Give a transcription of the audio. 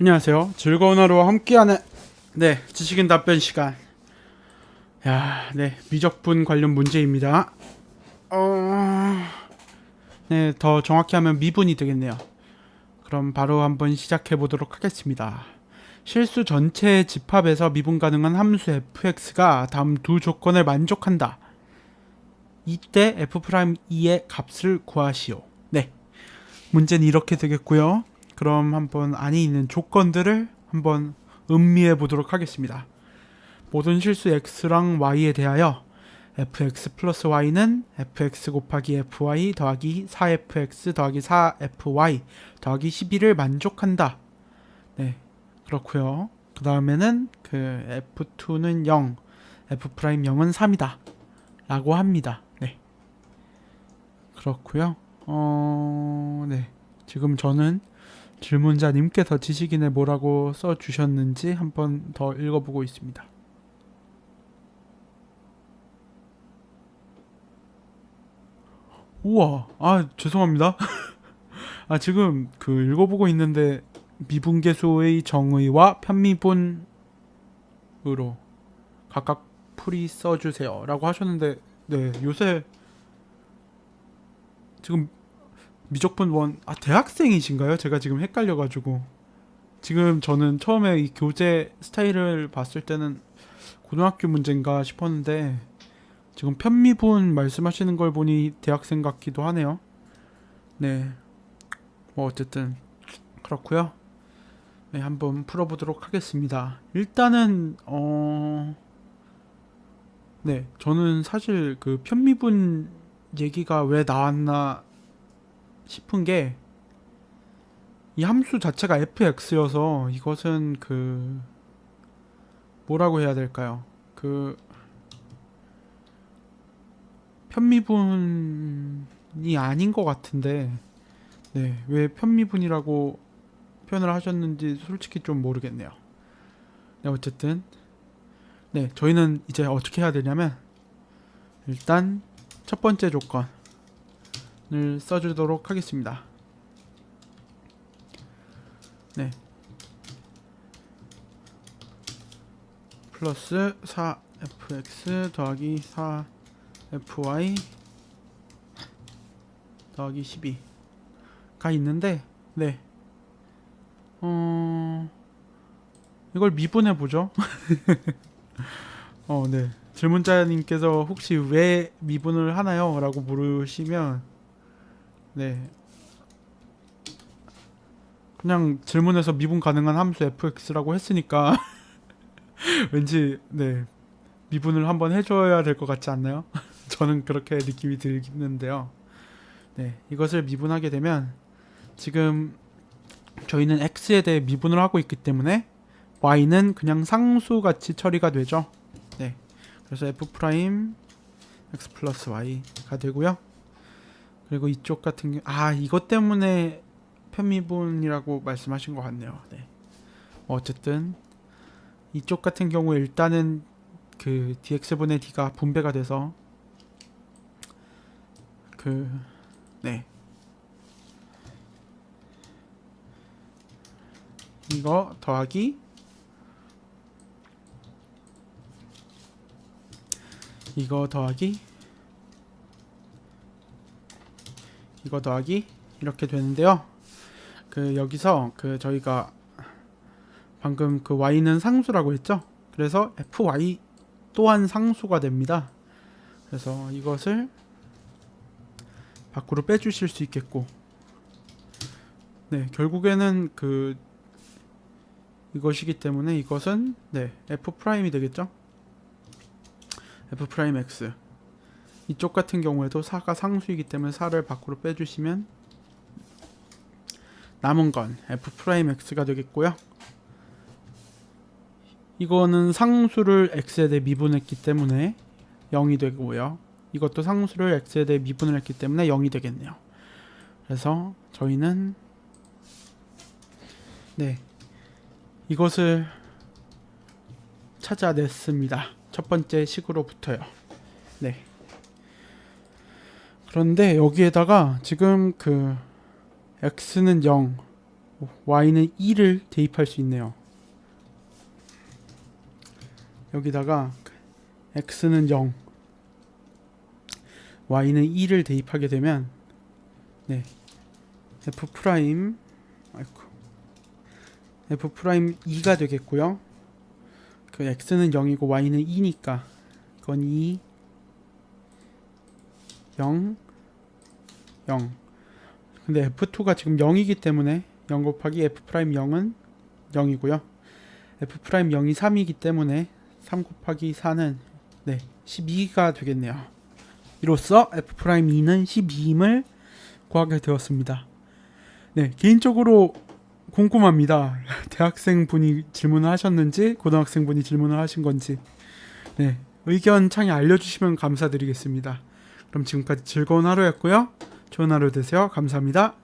안녕하세요. 즐거운 하루와 함께하는 네 지식인 답변 시간. 야, 네 미적분 관련 문제입니다. 어, 네더 정확히 하면 미분이 되겠네요. 그럼 바로 한번 시작해 보도록 하겠습니다. 실수 전체 집합에서 미분 가능한 함수 fx가 다음 두 조건을 만족한다. 이때 f'2의 값을 구하시오. 네. 문제는 이렇게 되겠고요. 그럼 한번 안에 있는 조건들을 한번 음미해 보도록 하겠습니다. 모든 실수 x랑 y에 대하여 fx 플러스 y는 fx 곱하기 fy 더하기 4fx 더하기 4fy 더하기 12를 만족한다. 네, 그렇고요. 그 다음에는 그 f2는 0, f'0은 3이다. 라고 합니다. 네. 그렇고요. 어, 네. 지금 저는 질문자님께서 지식인에 뭐라고 써 주셨는지 한번 더 읽어보고 있습니다. 우와, 아 죄송합니다. 아 지금 그 읽어보고 있는데 미분계수의 정의와 편미분으로 각각 풀이 써주세요라고 하셨는데 네 요새 지금 미적분 원, 아, 대학생이신가요? 제가 지금 헷갈려가지고. 지금 저는 처음에 이 교재 스타일을 봤을 때는 고등학교 문제인가 싶었는데, 지금 편미분 말씀하시는 걸 보니 대학생 같기도 하네요. 네. 뭐, 어쨌든, 그렇고요 네, 한번 풀어보도록 하겠습니다. 일단은, 어, 네. 저는 사실 그 편미분 얘기가 왜 나왔나 싶은 게 이 함수 자체가 fx여서 이것은 그 뭐라고 해야 될까요? 그 편미분이 아닌 것 같은데 네, 왜 편미분이라고 표현을 하셨는지 솔직히 좀 모르겠네요. 네, 어쨌든 네, 저희는 이제 어떻게 해야 되냐면 일단 첫 번째 조건 을 써주도록 하겠습니다. 네. 플러스 4fx 더하기 4fy 더하기 12가 있는데 네. 어... 이걸 미분해 보죠. 어, 네. 질문자님께서 혹시 왜 미분을 하나요? 라고 물으시면 네. 그냥 질문에서 미분 가능한 함수 fx라고 했으니까 왠지 네. 미분을 한번 해줘야 될 것 같지 않나요? 저는 그렇게 느낌이 들는데요. 네. 이것을 미분하게 되면 지금 저희는 x에 대해 미분을 하고 있기 때문에 y는 그냥 상수 같이 처리가 되죠? 네. 그래서 f 프라임 x 플러스 y가 되고요. 그리고 이쪽 같은 경우 아 이것 때문에 편미분이라고 말씀하신 것 같네요. 네. 어쨌든 이쪽 같은 경우에 일단은 그 dx분의 d가 분배가 돼서 그 네. 이거 더하기 이거 더하기 이거 더하기 이렇게 되는데요. 그 여기서 그 저희가 방금 그 y는 상수라고 했죠. 그래서 fy 또한 상수가 됩니다. 그래서 이것을 밖으로 빼주실 수 있겠고, 네 결국에는 그 이것이기 때문에 이것은 네 f 프라임이 되겠죠. f 프라임 x 이쪽 같은 경우에도 4가 상수이기 때문에 4를 밖으로 빼주시면 남은 건 f 프라임 x가 되겠고요. 이거는 상수를 x에 대해 미분했기 때문에 0이 되고요. 이것도 상수를 x에 대해 미분을 했기 때문에 0이 되겠네요. 그래서 저희는 네 이것을 찾아냈습니다. 첫 번째 식으로부터요. 네. 그런데 여기에다가 지금 그 x는 0, y는 2를 대입할 수 있네요. 여기다가 x는 0, y는 2를 대입하게 되면 네 f 프라임 아이고 f 프라임 2가 되겠고요. 그 x는 0이고 y는 2니까 이건 2 0 0 근데 f2가 지금 0이기 때문에 0 곱하기 f 프라임 0은 0이고요. f 프라임 0이 3이기 때문에 3 곱하기 4는 네 12가 되겠네요. 이로써 f 프라임 2는 12임을 구하게 되었습니다. 네 개인적으로 궁금합니다. 대학생 분이 질문을 하셨는지 고등학생 분이 질문을 하신 건지 네 의견 창에 알려주시면 감사드리겠습니다. 그럼 지금까지 즐거운 하루였고요. 좋은 하루 되세요. 감사합니다.